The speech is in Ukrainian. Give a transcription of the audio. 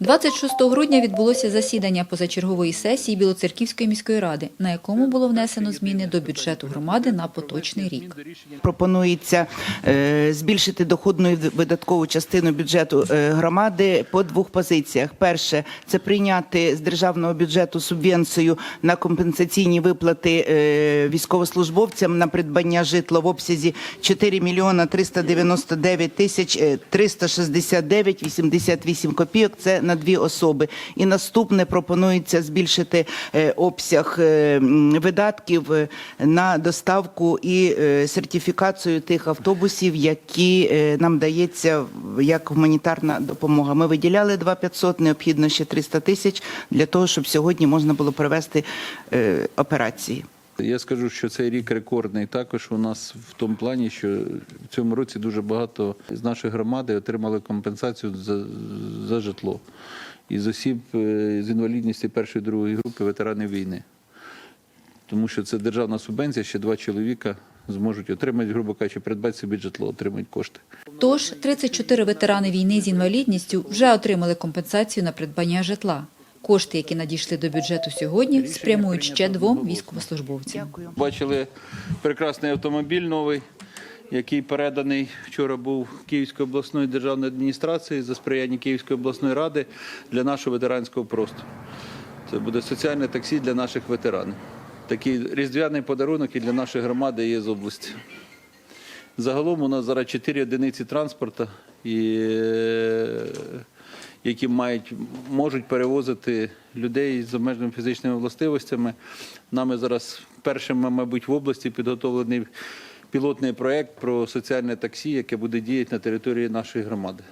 26 грудня відбулося засідання позачергової сесії Білоцерківської міської ради, на якому було внесено зміни до бюджету громади на поточний рік. Пропонується е, збільшити доходну і видаткову частину бюджету е, громади по двох позиціях. Перше це прийняти з державного бюджету субвенцію на компенсаційні виплати е, військовослужбовцям на придбання житла в обсязі 4 мільйона 399 тисяч е, 369 88 копійок. Це на дві особи. І наступне пропонується збільшити е, обсяг е, видатків е, на доставку і сертифікацію тих автобусів, які нам дається як гуманітарна допомога. Ми виділяли 2500, необхідно ще 300 тисяч для того, щоб сьогодні можна було провести операції. Я скажу, що цей рік рекордний також у нас в тому плані, що в цьому році дуже багато з нашої громади отримали компенсацію за, за житло. Із осіб е, з інвалідністю першої другої групи ветерани війни. Тому що це державна субвенція, ще два чоловіка зможуть отримати, грубо кажучи, придбати собі житло, отримати кошти. Тож 34 ветерани війни з інвалідністю вже отримали компенсацію на придбання житла. Кошти, які надійшли до бюджету сьогодні, спрямують ще двом військовослужбовцям. Дякую. Бачили прекрасний автомобіль новий, який переданий вчора був Київської обласної державної адміністрації за сприяння Київської обласної ради для нашого ветеранського простору. Це буде соціальне таксі для наших ветеранів. Такий різдвяний подарунок і для нашої громади є з області. Загалом у нас зараз 4 одиниці транспорту, і, е, які мають, можуть перевозити людей з обмеженими фізичними властивостями. Нами зараз першим, мабуть, в області підготовлений пілотний проект про соціальне таксі, яке буде діяти на території нашої громади.